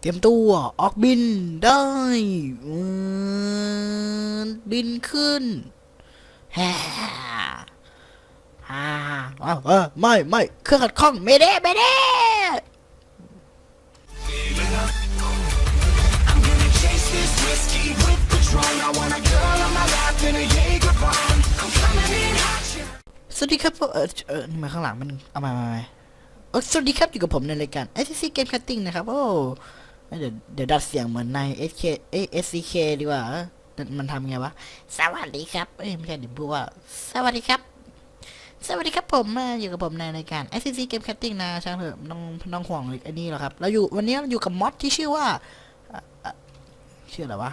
เตรียมตัวออกบินได้บินขึ้นแฮ่ฮ่าอ้าวเออไม่ไม่เครื่องขัดข้องไม่ได้ไม่ได้สวัสดีครับเออเออนี่มาข้างหลังมันเอามามา มาเออสวัสดีครับอยู่กับผมในรายการ SCC Game Cutting นะครับ โอ้เดี๋ยวเดี๋ยวดัดเสียงเหมือนใน SK เอ้ SCK ดีกว่ามันทำไงวะ สวัสดีครับ เอ้ยไม่ใช่เดี๋ยวพูดว่า สวัสดีครับ สวัสดีครับผมมาอยู่กับผมในรายการ SCC Game Cutting นะช่างเถอะไม่ต้องไม่ต้องห่วงไอันนี้หรอครับ เราอยู่วันนี้เราอยู่กับมอดที่ชื่อว่าเชื่ออะไรวะ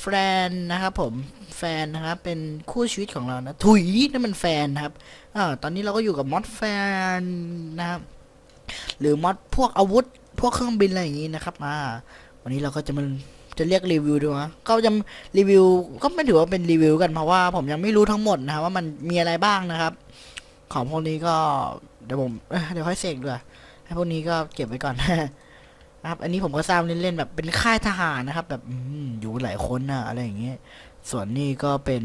แฟนนะครับผม แฟนนะครับ เป็นคู่ชีวิตของเรานะ ถุยนั่นมันแฟนนะครับอ่าตอนนี้เราก็อยู่กับมอดแฟนนะครับ หรือมอดพวกอาวุธ พวกเครื่องบินอะไรอย่างนี้นะครับอ่าวันนี้เราก็จะมันจะเรียกรีวิวดูนะก็จะรีวิวก็ไม่ถือว่าเป็นรีวิวกันเพราะว่าผมยังไม่รู้ทั้งหมดนะว่ามันมีอะไรบ้างนะครับ ของพวกนี้ก็เดี๋ยวผมเดี๋ยวค่อยเสกด้วยให้พวกนี้ก็เก็บไว้ก่อนนะครับ อันนี้ผมก็สร้างเล่นๆแบบเป็นค่ายทหารนะครับ แบบอยู่หลายคนนะอะไรอย่างเงี้ย ส่วนนี้ก็เป็น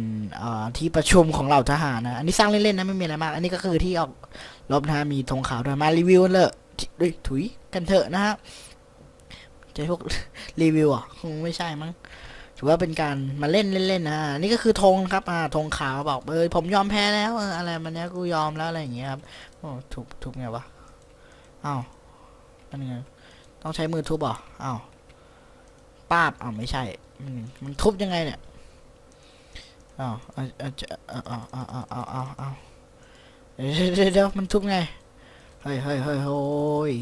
ที่ประชุมของเหล่าทหารนะ อันนี้สร้างเล่นๆนะไม่มีอะไรมาก อันนี้ก็คือที่ออกรบนะมีธงขาวด้วยมารีวิวเลยด้วยถุยกันเถอะนะฮะจะพวกรีวิวอะคงไม่ใช่มั้งถือว่าเป็นการมาเล่นเล่นๆนะนี่ก็คือธงครับอ่าธงขาวบอกเออผมยอมแพ้แล้วอะไรมันเนี้ยกูยอมแล้วอะไรอย่างเงี้ยครับโอ้ถูกถูกไงวะอ้าวนั่นไงต้องใช้มือทุบเหรออ้าวป้าบอ้าวไม่ใช่มันมันทุบยังไงเนี่ย อ้าวเอาเอาเอาเอาเอาเอาเอาเอาเอาเดี๋ยวเดี๋ยวเดี๋ยวมันทุบไง เฮ้ยเฮ้ยเฮ้ยโฮ้ย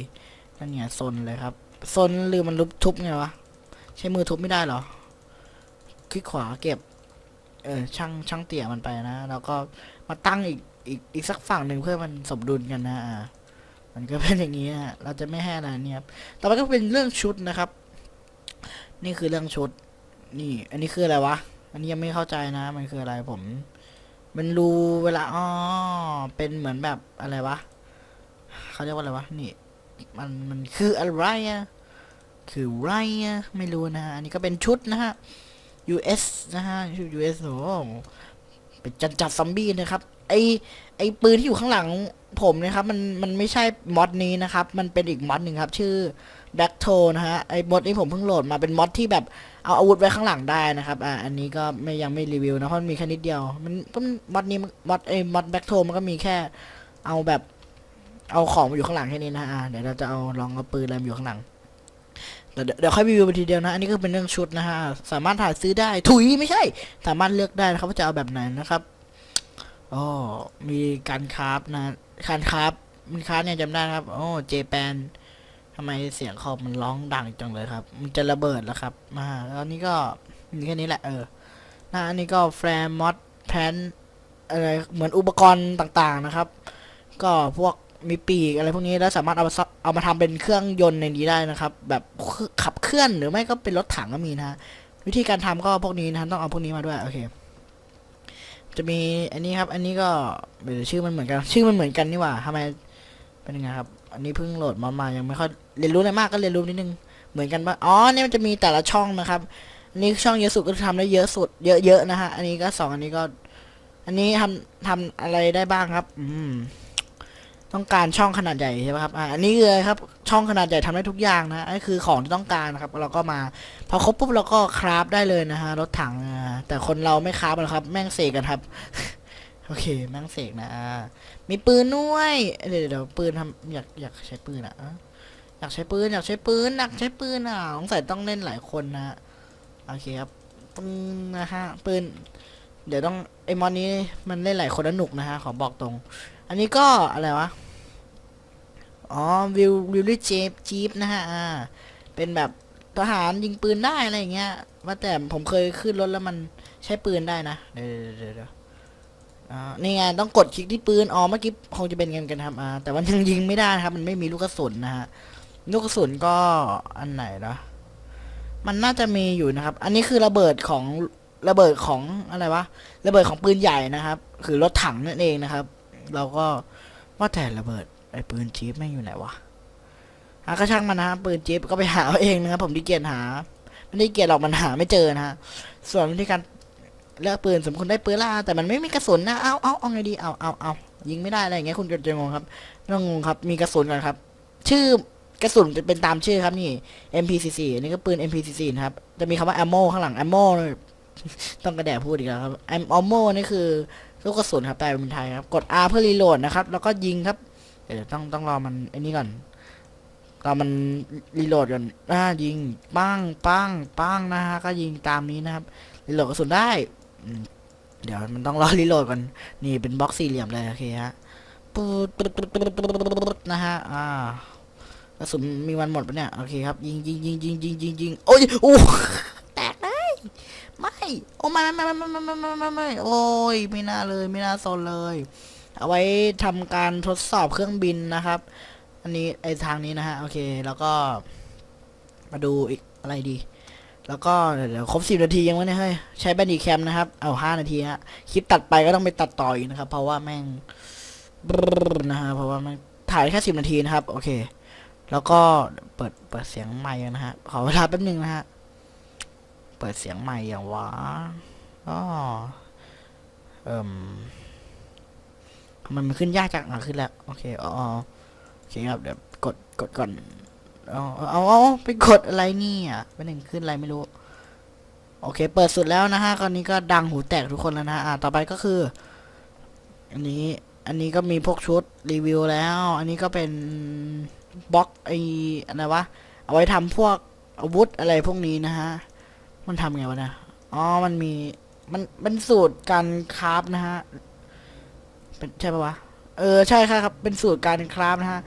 นั่นไงซนเลยครับซนหรือมันลุบทุบไงวะ ใช้มือทุบไม่ได้เหรอ คลิกขวาเก็บ เออช่างช่างเตี่ยมันไปนะ แล้วก็มาตั้งอีกอีกอีกสักฝั่งหนึ่งเพื่อมันสมดุลกันนะอ่ามันก็เป็นอย่างนี้ฮะเราจะไม่ให้อะไรเนี่ยครับต่อไปก็เป็นเรื่องชุดนะครับ นี่คือเรื่องชุด นี่ อันนี้คืออะไรวะ อันนี้ยังไม่เข้าใจนะ มันคืออะไรผม มันรูเวลาอ๋อเป็นเหมือนแบบอะไรวะเขาเรียกว่าอะไรวะนี่มันมันคืออะไรอะคือไรอะไม่รู้นะฮะอันนี้ก็เป็นชุดนะฮะ US นะฮะชุด US โอ้เป็นจัดจัดซอมบี้นะครับ ไอไอปืนที่อยู่ข้างหลังผมนะครับ มันมันไม่ใช่มอดนี้นะครับ มันเป็นอีกมอดหนึ่งครับ ชื่อ Black t o นะฮะไอมอดนี้ผมเพิ่งโหลดมาเป็นมอดที่แบบ เอาอาวุธไว้ข้างหลังได้นะครับ อ่า อันนี้ก็ไม่ยังไม่รีวิวนะเพราะมันมีแค่นิดเดียว มันก็มอดนี้มอดไอ้มอด Black t o มันก็มีแค่ เอาแบบ เอาของมาอยู่ข้างหลังแค่นี้นะ อ่า เดี๋ยวเราจะเอาลองเอาปืนอะไรมาอยู่ข้างหลัง เดี๋ยวเดี๋ยวค่อยรีวิวไปทีเดียวนะ อันนี้ก็เป็นเรื่องชุดนะฮะ สามารถถ่ายซื้อได้ ถุยไม่ใช่ สามารถเลือกได้นะครับว่าจะเอาแบบไหนนะครับอ๋อมีการคราฟนะ การคราฟมันคราฟเนี่ยจำได้ครับ โอ้ เจแปนำไมเสียงคอมมันร้องดังจังเลยครับ มันจะระเบิดแล้วครับ มาแล้วนี่ก็มีแค่นี้แหละ เออนะอันนี้ก็แฟร์มอดแพนอะไรเหมือนอุปกรณ์ต่างๆนะครับ ก็พวกมีปีกอะไรพวกนี้แล้วสามารถเอามาซเอามาทำเป็นเครื่องยนต์ในนี้ได้นะครับ แบบขับเคลื่อนหรือไม่ก็เป็นรถถังก็มีนะวิธีการทำก็พวกนี้นะต้องเอาพวกนี้มาด้วยโอเค จะมีอันนี้ครับ อันนี้ก็ชื่อมันเหมือนกัน ชื่อมันเหมือนกันนี่หว่าทำไมเป็นยังไงครับ อันนี้เพิ่งโหลดมามายังไม่ค่อย เรียนรู้อะไรมากก็เรียนรู้นิดนึงเหมือนกันปะอ๋อเนี่ยมันจะมีแต่ละช่องนะครับอันนี้ช่องเยอะสุดก็ทำได้เยอะสุด เยอะๆนะฮะอันนี้ก็สองอันนี้ก็ อันนี้ทำทำอะไรได้บ้างครับ อืมต้องการช่องขนาดใหญ่ใช่ไหมครับอ่าอันนี้เลยครับ ช่องขนาดใหญ่ทำได้ทุกอย่างนะอันนี้คือของที่ต้องการนะครับ เราก็มาพอครบปุ๊บเราก็คราฟได้เลยนะฮะรถถังอ่าแต่คนเราไม่คราฟหรอกครับ แม่งเสกกันครับโอเคแม่งเสกนะอ่ามีปืนด้วยเดี๋ยวเดี๋ยวปืนทำอยากอยากใช้ปืนอะ อยากใช้ปืนอยากใช้ปืนอยากใช้ปืนอะสงสัยต้องเล่นหลายคนนะโอเคครับปึ้งนะฮะปืน เดี๋ยวต้องไอมอนนี้มันเล่นหลายคนแล้วหนุกนะฮะขอบอกตรง อันนี้ก็อะไรวะอ๋อวิววิลลี่เจฟจีฟนะฮะอ่าเป็นแบบทหารยิงปืนได้อะไรอย่างเงี้ยว่าแต่ผมเคยขึ้นรถแล้วมันใช้ปืนได้นะเดี๋ยวเดี๋ยวเดี๋ยวอ่านี่ไงต้องกดคลิกที่ปืนอ๋อเมื่อกี้คงจะเป็นกันกันครับอ่าแต่ว่ายังยิงไม่ได้นะครับ มันไม่มีลูกกระสุนนะฮะ ลูกกระสุนก็อันไหนนะมันน่าจะมีอยู่นะครับ อันนี้คือระเบิดของระเบิดของอะไรวะ ระเบิดของปืนใหญ่นะครับ คือรถถังนั่นเองนะครับ เราก็ว่าแต่ระเบิดไอ้ปืนจี๊ปแม่งอยู่ไหนวะาก็ช่างมันนะปืนจิ๊บก็ไปหาเอาเองนะครับผมที่เกียจหาไม่ได้เกียจหรอกมันหาไม่เจอนะฮะส่วนวิธีการเลือกปืนสมควรได้ปืนล่าแต่มันไม่มีกระสุนนะเอาเอาเอาไงดีเอาเอาเอายิงไม่ได้อะไรอย่างเงี้ยคุณก็จะงงครับต้องงงครับ มีกระสุนก่อนครับ ชื่อ กระสุนจะเป็นตามชื่อครับนี่ MP44 อันนี้ก็ปืน MP44 นะครับ จะมีคำว่า ammo ข้างหลัง ammo ต้องกระแดะพูดอีกแล้วครับ ammo นี่คือลูกกระสุนครับแปลเป็นไทยครับ กด R เพื่อรีโหลดนะครับ แล้วก็ยิงครับ เดี๋ยวต้องต้องรอมันไอ้นี่ก่อนรอมันรีโหลดก่อนอ่ายิงปังปังปังนะฮะก็ยิงตามนี้นะครับรีโหลดกระสุนได้เดี๋ยวมันต้องรอรีโหลดก่อนนี่เป็นบล็อกสี่เหลี่ยมเลยโอเคฮะปุ๊ดปุ๊ดปุ๊ดปุ๊ดปุ๊ดปุ๊ดปุ๊ดนะฮะอ่า กระสุนมีวันหมดปะเนี่ย โอเคครับ ยิงยิงยิงยิงยิงยิงยิงโอ้ยโอ้แตกเลยไม่โอ้ไม่ไม่ไม่ไม่ไม่ไม่ไม่ไม่ไม่โอ้ยไม่น่าเลยไม่น่าโซนเลย เอาไว้ทำการทดสอบเครื่องบินนะครับ อันนี้ไอทางนี้นะฮะ โอเค แล้วก็ มาดูอีกอะไรดี แล้วก็เดี๋ยวครบสิบนาทียังวะเนี่ยเฮ้ยใช้แบนดีแคมนะครับ เอาห้านาทีฮะคลิปตัดไปก็ต้องไปตัดต่ออีกนะครับ เพราะว่าแม่งนะฮะเพราะว่าม่งถ่ายแค่สิบนาทีนะครับ โอเค แล้วก็เปิดเปิดเสียงใหม่นะฮะ ขอเวลาแป๊บนึงนะฮะ เปิดเสียงใหม่อย่างวะอ๋อเอิ่มมันมันขึ้นยากจังอะขึ้นแล้วโอเคอ๋อโอเคครับเดี๋ยวกดกดก่อนเอาเอาเอาเอาไปกดอะไรนี่อะเป็นหนึ่งขึ้นอะไรไม่รู้ โอเค เปิดสุดแล้วนะฮะคราวนี้ก็ดังหูแตกทุกคนแล้วนะฮะอ่าต่อไปก็คือ อันนี้ อันนี้ก็มีพวกชุดรีวิวแล้ว อันนี้ก็เป็น บล็อกไออะไรวะ เอาไว้ทำพวกอาวุธอะไรพวกนี้นะฮะ มันทำไงวะเนะ อ๋อ มันมี มันเป็นสูตรการคราฟนะฮะ เป็นใช่ปะวะ เออ ใช่ครับครับ เป็นสูตรการคราฟนะฮะ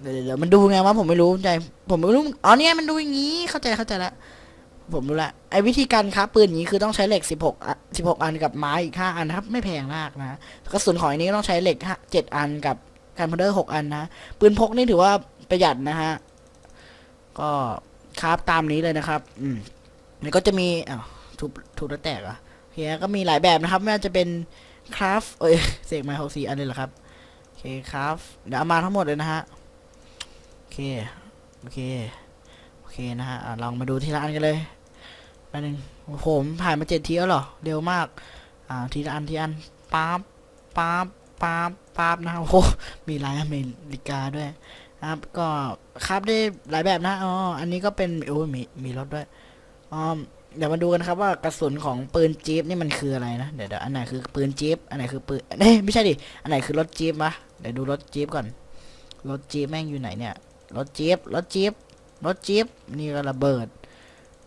เดี๋ยวเดี๋ยวมันดูไงวะ ผมไม่รู้ใจ ผมไม่รู้ อ๋อเนี่ยมันดูอย่างงี้ เข้าใจเข้าใจละผมรู้ละไอ้วิธีการคราฟปืนอย่างนี้คือต้องใช้เหล็กสิบหกสิบหกอันกับไม้อีกห้าอันนะครับ ไม่แพงมากนะกระสุนของอันนี้ก็ต้องใช้เหล็กเจ็ดอันกับ การพาวเดอร์หกอันนะ ปืนพกนี่ถือว่าประหยัดนะฮะ ก็คราฟตามนี้เลยนะครับ อืมมันก็จะมีอ้าวทุบทุบแล้วแตกอะโอเคก็มีหลายแบบนะครับไม่ว่าจะเป็นคราฟเอ้ยเสกไมโครซีอันนี้เหรอครับโอเคคราฟเดี๋ยวเอามาทั้งหมดเลยนะฮะโอเคโอเคโอเคนะฮะลองมาดูทีละอันกันเลยแป๊บนึงผมผ่านมาเจ็ดทีแล้วเหรอเร็วมากอ่าทีละอันทีละอันป๊าบป๊าบ ป๊าบป๊าบนะโอ้มีลายอเมริกาด้วยนะครับก็คราฟได้หลายแบบนะอ๋ออันนี้ก็เป็นโอ้ยมีมีรถด้วยอ๋อเดี๋ยวมาดูกันครับว่ากระสุนของปืนจี๊ปนี่มันคืออะไรนะเดี๋ยวเดี๋ยวอันไหนคือปืนจี๊ปอันไหนคือปืนเอ้ไม่ใช่ดิอันไหนคือรถจี๊ปวะเดี๋ยวดูรถจี๊ปก่อนรถจี๊ปแม่งอยู่ไหนเนี่ยรถจี๊ปรถจี๊ปรถจี๊ปนี่ก็ระเบิด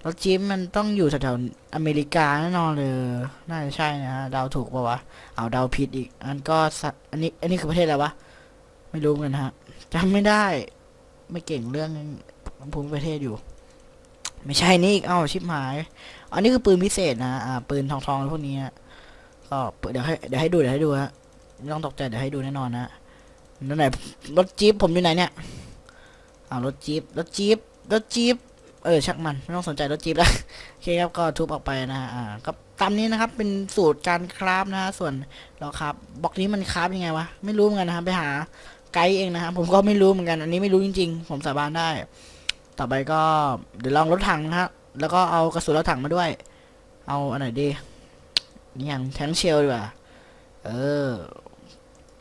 รถจี๊ปมันต้องอยู่แถวๆอเมริกาแน่นอนเลย น่าจะใช่นะฮะเดาถูกปะวะ เอาเดาผิดอีก อันก็สะอันนี้ อันนี้คือประเทศอะไรวะ ไม่รู้เหมือนกันฮะจำไม่ได้ ไม่เก่งเรื่องภูมิประเทศอยู่ ไม่ใช่นี่อีก เอ้าชิบหาย อันนี้คือปืนพิเศษนะ อ่า ปืนทองทองๆพวกนี้ก็เดี๋ยวให้ เดี๋ยวให้ดู เดี๋ยวให้ดูฮะไม่ต้องตกใจ เดี๋ยวให้ดูแน่นอนนะนั่นไหนรถจี๊ปผมอยู่ไหนเนี่ย อ้าวรถจี๊ปรถจี๊ปรถจี๊ป เออชักมันไม่ต้องสนใจรถจี๊ปแล้วโอเคครับก็ทุบออกไปนะฮะอ่าก็ตามนี้นะครับเป็นสูตรการคราฟนะฮะส่วนเราครับบล็อกนี้มันคราฟยังไงวะไม่รู้เหมือนกันนะครับไปหาไกด์เองนะครับผมก็ไม่รู้เหมือนกัน อันนี้ไม่รู้จริง ๆ ผมสาบานได้ ต่อไปก็เดี๋ยวลองรถถังนะฮะแล้วก็เอากระสุนรถถังมาด้วย เอาอันไหนดีนี่อย่างแทงเชลดีกว่าเออ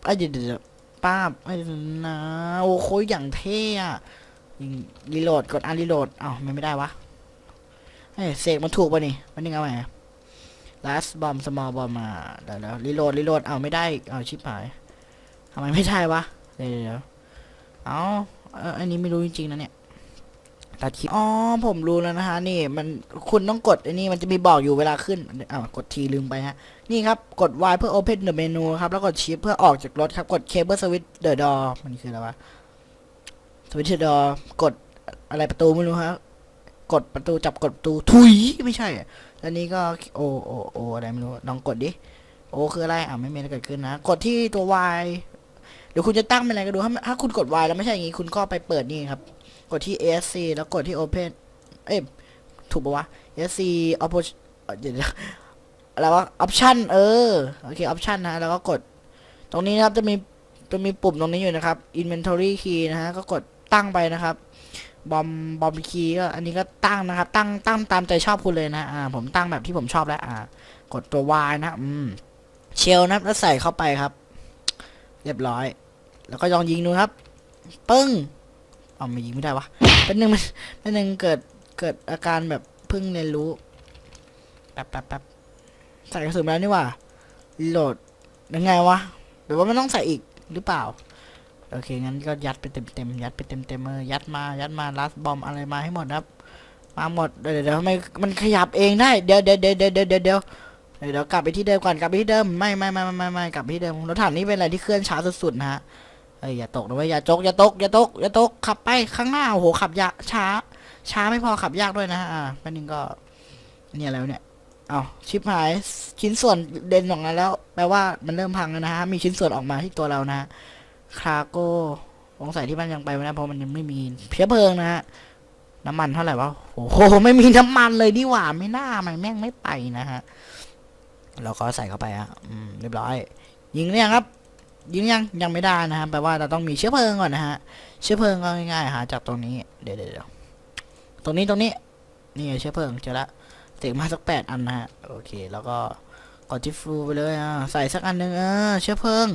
ไอ้เดี๋ยวป้าบไอ้นะโอ้โคอย่างเท่อะ ยิงรีโหลดกดอันรีโหลดเอ้าไม่ไม่ได้วะเฮ้ยเสกมันถูกป่ะนี่มันยังไงวะ last bomb small bomb มาเดี๋วเดี๋วรีโหลดรีโหลดเอาไม่ได้เอาชิบหายทำไมไม่ได้วะเดี๋ยวเดี๋ยวเอาเอออันนี้ไม่รู้จริงๆนะเนี่ยตัดคลิปอ๋อผมรู้แล้วนะฮะนี่มันคุณต้องกดอันนี้มันจะมีบอกอยู่เวลาขึ้นอ้าวกดทีลืมไปฮะนี่ครับกด Y เพื่อ Open the menu ครับแล้วกด Shift เพื่อออกจากรถครับกด Cable Switch the door มันคืออะไรวะ Switch the door กดอะไรประตูไม่รู้ฮะกดประตูจับกดประตูถุยไม่ใช่แล้วนี้ก็โอโอโออะไรไม่รู้ลองกดดิโอคืออะไรอ่าไม่มีอะไรเกิดขึ้นนะ กดที่ตัว Y เดี๋ยวคุณจะตั้งเป็นอะไรก็ดูถ้าถ้าคุณกด Y แล้วไม่ใช่อย่างงี้คุณก็ไปเปิดนี่ครับ กดที่ ESC แล้วกดที่ Open เอ้ยถูกปะวะ ESC Option เดี๋ยวนะอะไรวะ Option เออโอเค Option นะแล้วก็กด ตรงนี้นะครับจะมีจะมีปุ่มตรงนี้อยู่นะครับ inventory key นะฮะก็กด ตั้งไปนะครับ บอมบอมคีก็อันนี้ก็ตั้งนะครับ ตั้งตั้งตามใจชอบคุณเลยนะอ่าผมตั้งแบบที่ผมชอบแล้วอ่ากดตัว Y นะอืมเชลนะแล้วใส่เข้าไปครับ เรียบร้อย แล้วก็ลองยิงดูครับ ปึ้งเอาไม่ยิงไม่ได้วะเป็นหนึ่งเป็นหนึ่งเกิดเกิดอาการแบบเพิ่งเรียนรู้แป๊บแป๊บแป๊บใส่กระสุนแล้วนี่ว่าโหลดยังไงวะหรือว่ามันต้องใส่อีกหรือเปล่า โอเคงั้นก็ยัดไปเต็มเต็มยัดไปเต็มเต็มเออยัดมายัดมาลัสบอมอะไรมาให้หมดครับ มาหมดเดี๋ยวเดี๋ยวทำไมมันขยับเองได้เดี๋ยวเดี๋ยวเดี๋ยวเดี๋ยวเดี๋ยวเดี๋ยวเดี๋ยวกลับไปที่เดิมก่อนกลับไปที่เดิมไม่ไม่ไม่ไม่ไม่กลับไปที่เดิมรถถังนี่เป็นอะไรที่เคลื่อนช้าสุดๆนะฮะเอ้ยอย่าตกนะเว้ยอย่าจกอย่าตกอย่าตกอย่าตกขับไปข้างหน้าโอโหขับยากช้า ช้าไม่พอขับยากด้วยนะอ่าแป๊บนึงก็เนี่ยแล้วเนี่ยเอาชิปหายชิ้นส่วนเด่นของเาแล้ว แปลว่ามันเริ่มพังแล้วนะฮะมีชิ้นส่วนออกมาที่ตัวเรานะ คาโก้สงสัยที่มันยังไปไม่ได้เพราะมันยังไม่มีเพียเพลิงนะฮะน้ำมันเท่าไหร่วะโอ้โหไม่มีน้ำมันเลยนี่หว่าไม่น่ามันแม่งไม่ไปนะฮะเราก็ใส่เข้าไปฮะอืมเรียบร้อย ยิงหรือยังครับ ยิงยังยังไม่ได้นะฮะแปลว่าเราต้องมีเชื้อเพลิงก่อนนะฮะเชื้อเพลิงก็ง่ายๆหาจากตรงนี้เดี๋ยวเดี๋ยวตรงนี้ตรงนี้นี่ไงเชื้อเพลิงเจอละเสกมาสักแปดอันนะฮะโอเค แล้วก็กดที่ฟูไปเลยอ่าใส่สักอันหนึ่งเออเชื้อเพลิง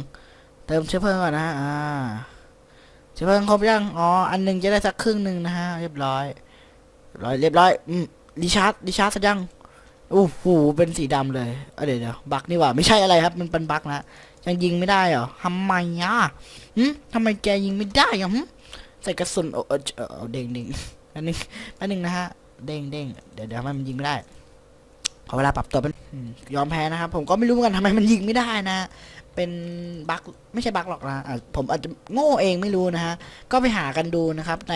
เติมเชื้อเพลิงก่อนนะฮะอ่าเชื้อเพลิงครบยังอ๋ออันหนึ่งจะได้สักครึ่งหนึ่งนะฮะเรียบร้อยร้อยเรียบร้อยอืมรีชาร์จรีชาร์จสร็จยังโอ้โหเป็นสีดำเลยเเดี๋ยวเดี๋ยวบักนี่หว่าไม่ใช่อะไรครับมันเป็นบักนะยังยิงไม่ได้เหรอทำไมอะหึทำไมแกยิงไม่ได้อะหึใส่กระสุนโอ้เออเออเด้งเด้งอันนึงอันนึงนะฮะเด้งเด้งเดี๋ยวเดี๋ยวทำไมมันยิงไม่ได้ขอเวลาปรับตัวเป็นยอมแพ้นะครับผมก็ไม่รู้เหมือนกันทำไมมันยิงไม่ได้นะ เป็นบั๊กไม่ใช่บั๊กหรอกนะะผมอาจจะโง่เองไม่รู้นะฮะ ก็ไปหากันดูนะครับ ใน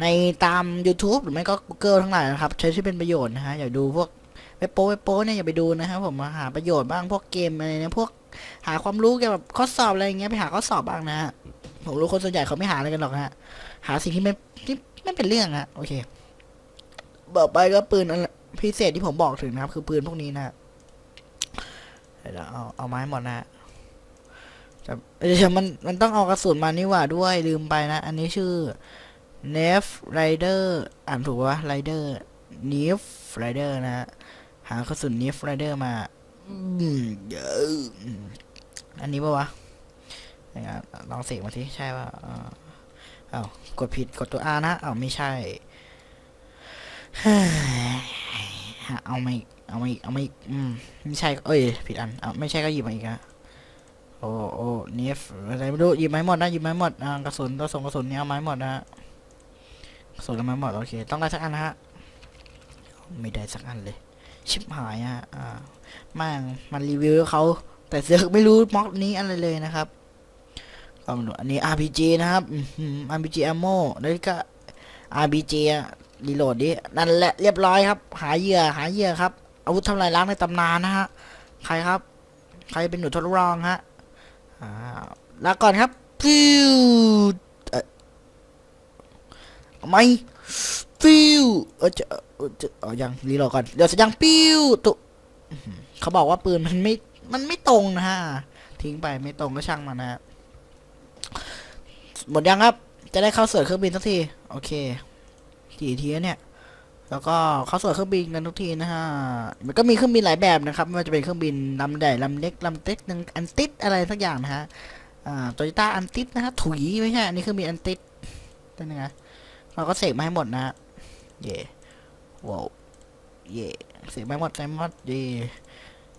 ในตาม YouTube หรือไม่ก็ Google ทั้งหลายนะครับ ใช้ที่เป็นประโยชน์นะฮะ อย่าดูพวกเว็บโป้เว็บโป้เนี่ยอย่าไปดูนะครับผมมาหาประโยชน์บ้างพวกเกมอะไรเนี่ยพวกหาความรู้เกี่ยวกับข้อสอบอะไรอย่างเงี้ยไปหาข้อสอบบ้างนะฮะผมรู้คนส่วนใหญ่เขาไม่หาอะไรกันหรอกฮะหาสิ่งที่ไม่ที่ไม่เป็นเรื่องฮะโอเคบอกไปก็ปืนพิเศษที่ผมบอกถึงนะครับ คือปืนพวกนี้นะฮะเดี๋ยวเอาเอาไม้หมดนะ ฮะแต่เดี๋ยวมันมันต้องเอากระสุนมานี่หว่าด้วยลืมไปนะ อันนี้ชื่อ n e f Rider อ่านถูกปะ Rider n e f Rider นะฮะหากระสุน n e f Rider มาอืมเยอะอันนี้ปะวะยังไงลองเสกมาทีใช่ปะอ้าวกดผิดกดตัว R นะอ้าวไม่ใช่เอาไมาอีกเอาไมาอีกเอาไมาอีกอืมไม่ใช่เอ้ยผิดอันเอาไม่ใช่ก็หยิบมาอีกอะ โอ้โอ้เนฟอะไรไม่รู้หยิบมาให้หมดนะหยิบมาให้หมดอ่ากระสุนตัวส่งกระสุนเนี้ยเอามาให้หมดนะกระสุนเอามาให้หมดโอเค ต้องได้สักอันนะฮะไม่ได้สักอันเลย ชิบหายอะอ่าแม่งมันรีวิวเขาแต่เสือกไม่รู้ม็อกนี้อะไรเลยนะครับก็มาดูอันนี้ RPG นะครับ RPG ammo แล้วก็ RPG อะรีโหลดดินั่นแหละเรียบร้อยครับ หาเหยื่อหาเหยื่อครับอาวุธทำลายล้างในตำนานนะฮะใครครับ ใครเป็นหนูทดลองฮะ อ่าลาก่อนครับฟิวไม่ฟิวเออจะเออจะเอยังรีโหลดก่อนเดี๋ยวจะยังปิ้วตุเขาบอกว่าปืนมันไม่มันไม่ตรงนะฮะ ทิ้งไปไม่ตรงก็ช่างมันนะฮะหมดยังครับ จะได้เข้าเสวนเครื่องบินสักที โอเค กี่ทีเนี่ย แล้วก็เข้าสวนเครื่องบินกันทุกทีนะฮะ มันก็มีเครื่องบินหลายแบบนะครับ ไม่ว่าจะเป็นเครื่องบินลำใหญ่ลำเล็กลำเต็กนึงอันติดอะไรสักอย่างนะฮะอ่าโตโยต้าอันติดนะฮะถุยไม่ใช่ อันนี้เครื่องบินอันติดเป็นไงเราก็เสกมาให้หมดนะฮะ เย่ว้าวเย่เสกมาให้หมดเต็มหมดเย่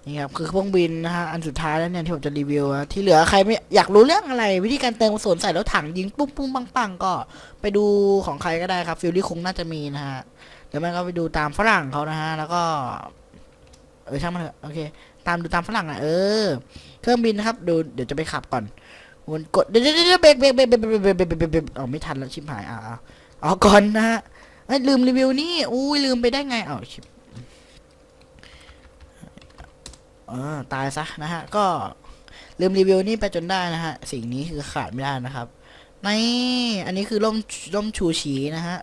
นี่ครับคือเครื่องบินนะฮะอันสุดท้ายแล้วเนี่ยที่ผมจะรีวิวที่เหลือใครไม่อยากรู้เรื่องอะไร วิธีการเติมกระสุนใส่แล้วถังยิงปุ้งปุ้งปังปังก็ไปดูของใครก็ได้ครับฟิลลี่คงน่าจะมีนะฮะ เดี๋ยวมันก็ไปดูตามฝรั่งเขานะฮะ แล้วก็ เออช่างมันเถอะโอเค ตามดูตามฝรั่งอะเออ เครื่องบินนะครับ ดู เดี๋ยวจะไปขับก่อนวนกด เดี๋ยวเดี๋ยวเบรกเบรกเบรกเบรกเบรกเบรกเบรกเบรกเอ๋อไม่ทันแล้วชิบหายอะอะเอาก่อนนะฮะเอ้ลืมรีวิวนี่ อุ้ยลืมไปได้ไงอ้าชิบเออตายซะนะฮะ ก็ลืมรีวิวนี่ไปจนได้นะฮะ สิ่งนี้คือขาดไม่ได้นะครับ นอันนี้คือร่มร่มชูชีนะฮะ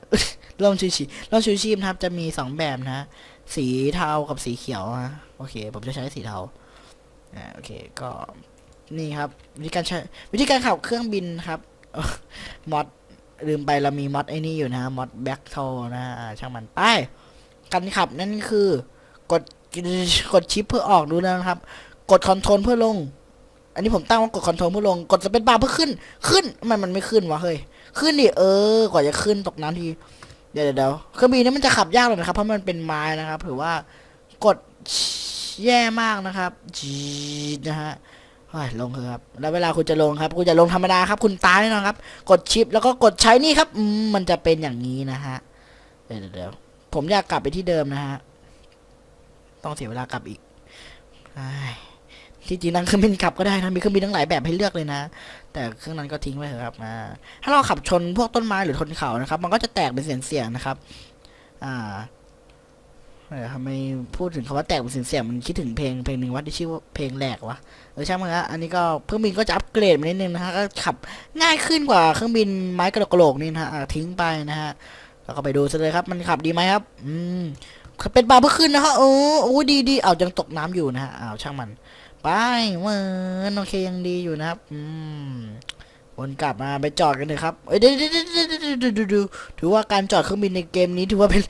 ร่มชูชีร่มชูชีพนะครับ จะมีสองแบบนะ สีเทากับสีเขียวฮะโอเค ผมจะใช้สีเทาอ่าโอเคก็นี่ครับ วิธีการใช้วิธีการขับเครื่องบินครับมอดลืมไปเรามีมอดไอ้นี่อยู่นะมอดแบ็คโทนะช่างมันไปการขับนั่นคือกดกดชิปเพื่อออกดูนะครับ กดคอนโทรลเพื่อลง อันนี้ผมตั้งว่ากดคอนโทรลเพื่อลง กดสเปซบาร์เพื่อขึ้น ขึ้นทำไมมันไม่ขึ้นวะเฮ้ย ขึ้นดิเออ กว่าจะขึ้นตกน้ำที เดี๋ยวเดี๋ยวเครื่องบินนี่มันจะขับยากเลยนะครับ เพราะมันเป็นไม้นะครับ ถือว่ากดแย่มากนะครับ จีดนะฮะลงเถอะครับ แล้วเวลาคุณจะลงครับ คุณจะลงธรรมดาครับ คุณตายแน่นอนครับ กดชิปแล้วก็กดใช้นี่ครับมมันจะเป็นอย่างนี้นะฮะ เดี๋ยวเดี๋ยวผมอยากกลับไปที่เดิมนะฮะ ต้องเสียเวลากลับอีกไอ้ ที่จริงนั่งเครื่องบินกลับก็ได้นะมีเครื่องบินทั้งหลายแบบให้เลือกเลยนะ แต่เครื่องนั้นก็ทิ้งไปเถอะครับอ่าถ้าเราขับชนพวกต้นไม้หรือชนเขานะครับ มันก็จะแตกเป็นเสียงๆนะครับ อ่าทำไมพูดถึงคำว่าแตกเป็นเสียงๆมันคิดถึงเพลงเพลงหนึ่งว่าที่ชื่อว่าเพลงแหลกวะเออช่างมันฮะอันนี้ก็เครื่องบินก็จะอัปเกรดมานิดนึงนะฮะก็ขับง่ายขึ้นกว่าเครื่องบินไม้กระโหลกนี่นะฮะทิ้งไปนะฮะแล้วก็ไปดูซะเลยครับ มันขับดีไหมครับ อืมเป็นบาเพื่อขึ้นนะฮะโอ้โอ้ดีดีเอายังตกน้ำอยู่นะฮะอ้าวช่างมัน ไปเหมือนโอเคยังดีอยู่นะครับ อืมวนกลับมาไปจอดกันเลยครับเอ้ยดี๋ยวเดี๋ยวเดี๋ยวเดี๋ยวถือว่าการจอดเครื่องบินในเกมนี้ถือว่าเป็น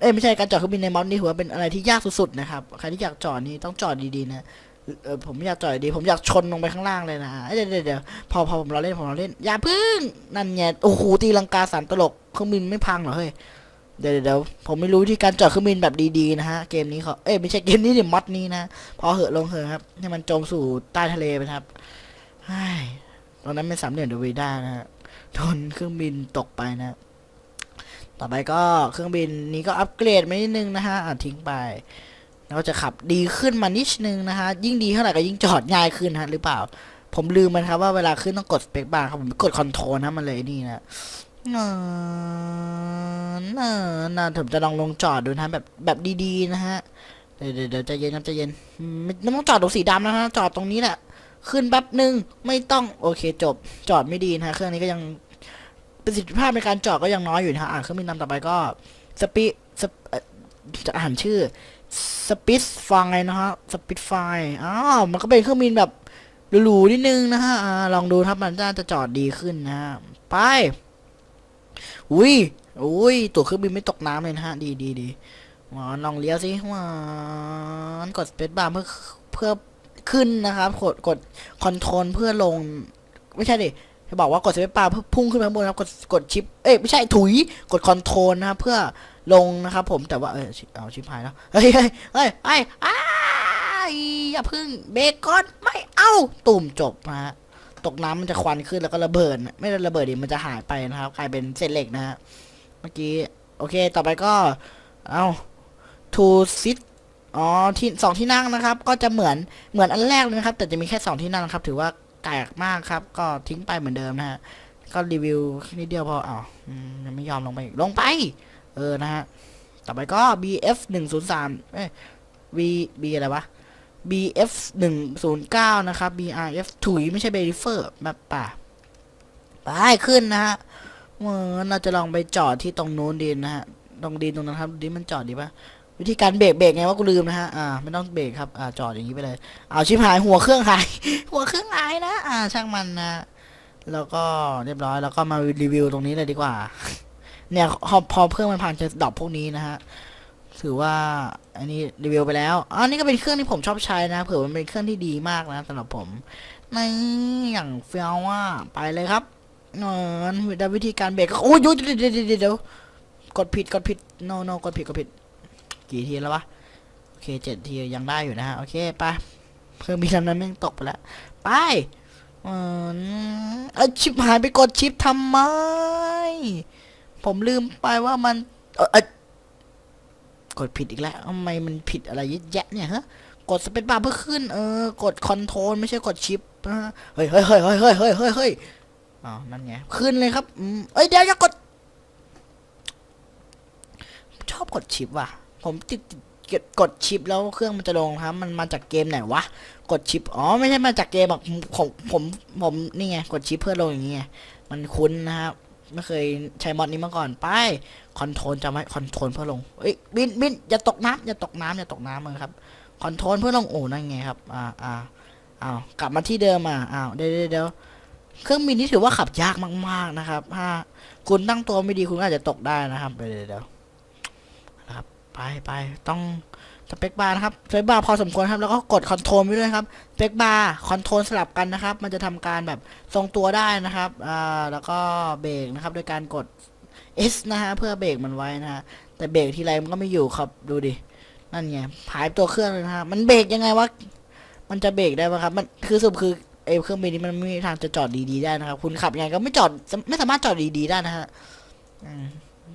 เอ้ยไม่ใช่การจอดเครื่องบินในมอดนี่ถือว่าเป็นอะไรที่ยากสุดๆนะครับ ใครที่อยากจอดนี่ต้องจอดดีๆนะเออผมอยากจอดดี ผมอยากชนลงไปข้างล่างเลยนะเดี๋ยวเดี๋ยวเดี๋ยวพอพอผมเราเล่นผมเราเล่น อย่าพึ่ง นั่นไง โอ้โหตีลังกาสามตลก เครื่องบินไม่พังเหรอเฮ้ย เดี๋ยวเดี๋ยวผมไม่รู้ที่การจอดเครื่องบินแบบดีๆนะฮะเกมนี้เขาเอ้ยไม่ใช่เกมนี้เดี๋ยมอดนี้นะพอเหอะลงเหอะครับให้มันจมสู่ใต้ทะเลไปครับไอ้ตอนนั้นเป็นสามเหลี่ยมเดวิด้านะฮะโดนเครื่องบินตกไปนะ ต่อไปก็เครื่องบินนี้ก็อัปเกรดมานิดนึงนะฮะอะทิ้งไปแล้วจะขับดีขึ้นมานิดนึงนะฮะยิ่งดีเท่าไหร่ก็ยิ่งจอดง่ายขึ้นฮะหรือเปล่า ผมลืมมันครับว่าเวลาขึ้นต้องกดสเปคบาร์ครับผมกดคอนโทรลนะมันเลยนี่นะ เออน่าน่าผมจะลองลงจอดดูนะแบบแบบดีๆนะฮะ เดี๋ยวเดี๋ยวใจเย็นครับใจเย็นไม่ต้องจอดตรงสีดำนะฮะจอดตรงนี้แหละขึ้นแป๊บหนึ่งไม่ต้องโอเคจบจอดไม่ดีนะฮะเครื่องนี้ก็ยังประสิทธิภาพในการจอดก็ยังน้อยอยู่นะฮะอ่านเครื่องบินลำต่อไปก็สปีสจะอ่านชื่อสปิสไฟนะฮะสปิสไฟอ้าวมันก็เป็นเครื่องบินแบบหรูๆนิดนึงนะฮะลองดูครับมันน่าจะจอดดีขึ้นนะฮะไป อุ้ยอุ้ยตัวเครื่องบินไม่ตกน้ำเลยนะฮะ ดีดีดีหวานลองเลี้ยวสิหวานกดสเปซบาร์เพื่อเพื่อขึ้นนะครับ กดกดคอนโทรลเพื่อลง ไม่ใช่ดิจะบอกว่ากดสเปซบาร์เพื่อพุ่งขึ้นไปข้างบนครับกดกดชิป เอ้ยไม่ใช่ถุย กดคอนโทรลนะครับเพื่อลงนะครับผมแต่ว่าเออเอาชิปหายแล้วเฮ้ยเฮ้ยเฮ้ยเฮ้ยอ้าอย่าพึ่งเบรกก่อนไม่เอาตุ่มจบนะฮะ ตกน้ำมันจะควันขึ้นแล้วก็ระเบิด ไม่ได้ระเบิดดิมันจะหายไปนะครับ กลายเป็นเศษเหล็กนะฮะเมื่อกี้โอเค ต่อไปก็เอาทูซิตอ๋อที่สองที่นั่งนะครับ ก็จะเหมือนเหมือนอันแรกเลยนะครับ แต่จะมีแค่สองที่นั่งนะครับ ถือว่าแตกมากครับ ก็ทิ้งไปเหมือนเดิมนะฮะก็รีวิวนิดเดียวพออ้าวอืมยังไม่ยอมลงไปอีกลงไป เออนะฮะต่อไปก็ BF หนึ่งศูนย์สามเอ้ย B B อะไรวะ BF หนึ่งศูนย์เก้านะครับ BRF ถุยไม่ใช่เบริเฟอร์แบบป่าไปขึ้นนะฮะเหมือนเราจะลองไปจอดที่ตรงนู้นดีนนะฮะ ตรงดินตรงนั้นครับดินมันจอดดีปะวิธีการเบรกเบรกไงว่ากูลืมนะฮะ อ่า ไม่ต้องเบรกครับ อ่า จอดอย่างนี้ไปเลย เอาชิบหายหัวเครื่องหาย หัวเครื่องหายนะ อ่า ช่างมันนะ แล้วก็เรียบร้อย แล้วก็มารีวิวตรงนี้เลยดีกว่า เนี่ยพอเครื่องมันพังจะดรอปพวกนี้นะฮะ ถือว่าอันนี้รีวิวไปแล้วอ๋อนี่ก็เป็นเครื่องที่ผมชอบใช้นะเผื่อมันเป็นเครื่องที่ดีมากนะสำหรับผมในอย่างเฟียวว่าไปเลยครับนอนวิธีการเบรกก็โอ้ยเดี๋ยวเดี๋ยวเดี๋ยวเดี๋ยวกดผิดกดผิด no no กดผิดกดผิด กี่ทีแล้ววะโอเคเจ็ดทียังได้อยู่นะฮะโอเคไปเครื่องบินลำนั้นแม่งตกไปแล้วไปเออเอชิปหายไปกดชิปทำไม ผมลืมไปว่ามันเออเอย กดผิดอีกแล้วทำไมมันผิดอะไรเยอะแยะเนี่ยฮะ กดสเปซบาร์เพื่อขึ้น เออ กดคอนโทรลไม่ใช่กดชิปนะฮะเฮ้ยเฮ้ยเฮ้ยเฮ้ยเฮ้ยเฮ้ยเฮ้ยเฮ้ยอ้าวนั่นไง ขึ้นเลยครับอืมเอ้ยเดี๋ยวอย่ากด ชอบกดชิปว่ะ ผมติดติดกดชิปแล้วเครื่องมันจะลงครับ มันมาจากเกมไหนวะ กดชิป อ๋อ ไม่ใช่มาจากเกมหรอกผมผม ผม นี่ไง กดชิปเพื่อลงอย่างเงี้ย มันคุ้นนะครับ ไม่เคยใช้มอดนี้มาก่อน ไป คอนโทรลจะไม่คอนโทรลเพื่อลงเอ้ยบินบินอย่าตกน้ำอย่าตกน้ำอย่าตกน้ำเลยครับคอนโทรลเพื่อลงโอ้นั่นไงครับอ่าอ่าอ้าวกลับมาที่เดิมอะอ้าวเดี๋ยวเดี๋ยวเครื่องบินที่ถือว่าขับยากมาก ๆนะครับ ถ้าคุณตั้งตัวไม่ดีคุณอาจจะตกได้นะครับเดี๋ยวเดี๋ยวนะครับไปไปต้องสเปคบาร์นะครับสเปคบาร์พอสมควรครับแล้วก็กดคอนโทรลไปด้วยครับสเปคบาร์คอนโทรลสลับกันนะครับ มันจะทำการแบบทรงตัวได้นะครับอ่าแล้วก็เบรกนะครับโดยการกด S นะฮะเพื่อเบรกมันไว้นะฮะแต่เบรกทีไรมันก็ไม่อยู่ครับดูดินั่นไงหายตัวเครื่องเลยนะฮะมันเบรกยังไงวะมันจะเบรกได้ปะครับ มันคือสรุปคือไอ้เครื่องบินนี้มันไม่มีทางจะจอดดีๆได้นะครับ คุณขับยังไงก็ไม่จอดไม่สามารถจอดดีๆได้นะฮะ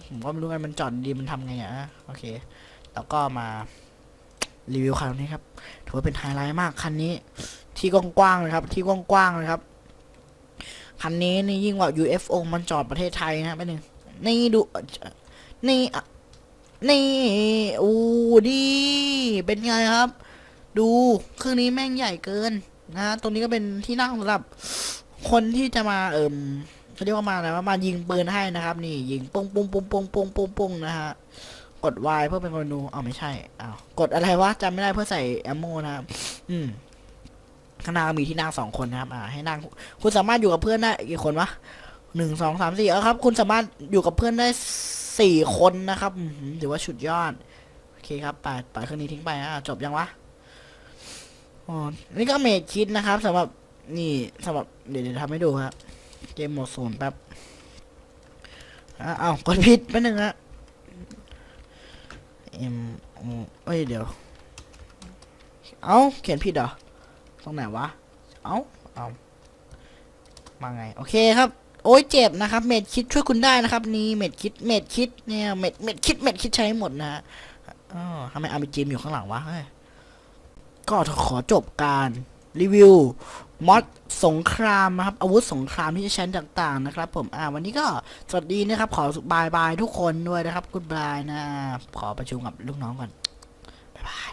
ผมก็ไม่รู้กันมันจอดดีมันทำไงอะโอเค แล้วก็มารีวิวคันนี้ครับถือว่าเป็นไฮไลท์มากคันนี้ ที่กว้างๆเลยครับ ที่กว้างๆเลยครับคันนี้นี่ยิ่งกว่า UFO มันจอดประเทศไทยนะแป๊บนึง นี่ดูนี่นี่อู้ดีเป็นไงครับ ดูเครื่องนี้แม่งใหญ่เกินนะตรงนี้ก็เป็นที่นั่งสำหรับคนที่จะมาเอิมเขาเรียกว่ามาอะไรว่ามายิงปืนให้นะครับ นี่ ยิงปุ้งปุ้งปุ้งปุ้งปุ้งปุ้งปุ้งนะฮะกด Y เพื่อเป็นเมนูเอาไม่ใช่อ้าวกดอะไรวะจำไม่ได้เพื่อใส่แอมโมนะครับ อืมข้างหน้ามีที่นั่งสองคนนะครับ อ่า ให้นั่ง คุณสามารถอยู่กับเพื่อนได้กี่คนวะ หนึ่งสองสามสี่เออครับ คุณสามารถอยู่กับเพื่อนได้สี่คนนะครับถือว่าสุดยอด โอเคครับปาดปาดเครื่องนี้ทิ้งไปอะจบยังวะอ๋อนี่ก็เมดคิดนะครับสำหรับนี่สำหรับเดี๋ยวเดี๋ยวทำให้ดูครับ เกมโหมดศูนย์แป๊บอะเอากดผิดไปหนึ่งฮะเอ็มเอ้ยเดี๋ยว เอาเขียนผิดเหรอตรงไหนวะ เอ้า เอามาไง โอเคครับ โอ้ยเจ็บนะครับ เม็ดคิดช่วยคุณได้นะครับ นี่เม็ดคิดเม็ดคิดเนี่ยเม็ดเม็ดคิดเม็ดคิดใช้หมดนะฮะอ๋อทำไมอาร์บีจีมอยู่ข้างหลังวะก็ขอจบการรีวิวมอดสงครามนะครับ อาวุธสงครามที่จะใช้ต่างๆนะครับ ผมอ่าวันนี้ก็สวัสดีนะครับ ขอบายบายทุกคนด้วยนะครับกุดบายนะ ขอประชุมกับลูกน้องก่อน บายบาย